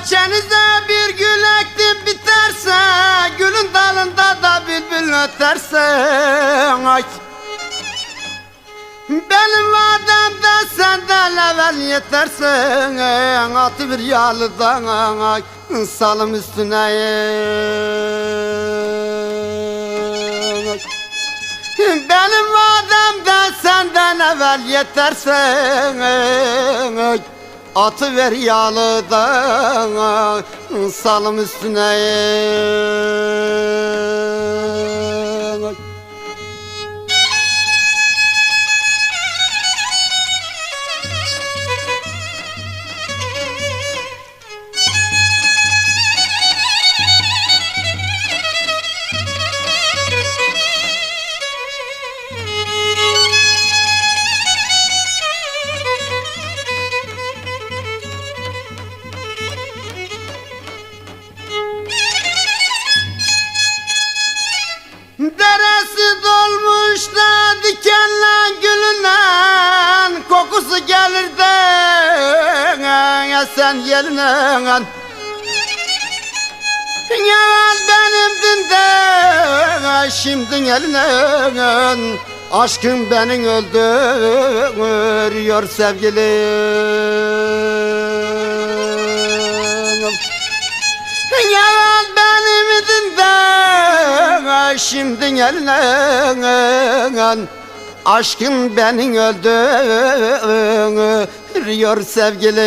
Bahçenize bir gül ektim biterse Gülün dalında da bülbül öterse. Ay. Benim vadem de senden evvel yetersen Atı bir yalıdan salım üstüne. Benim vadem de senden evvel yetersen ay, Atı ver yalıdan salım üstüne sen yeline Yalan benimdin de şimdi eline Aşkım beni öldürüyor sevgilim. Yalan benimdin de şimdi eline Aşkın beni öldürüyor sevgilim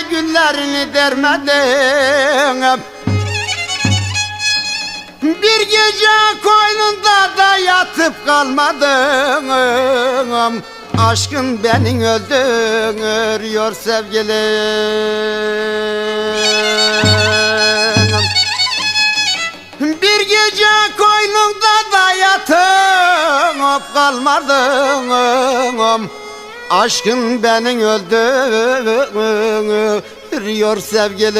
girip de güllerini dermedim Bir gece koynunda da yatıp kalmadım Aşkın beni öldürüyor sevgilim. Bir gece koynunda da yatıp kalmadım Aşkın beni öldürüyor sevgilim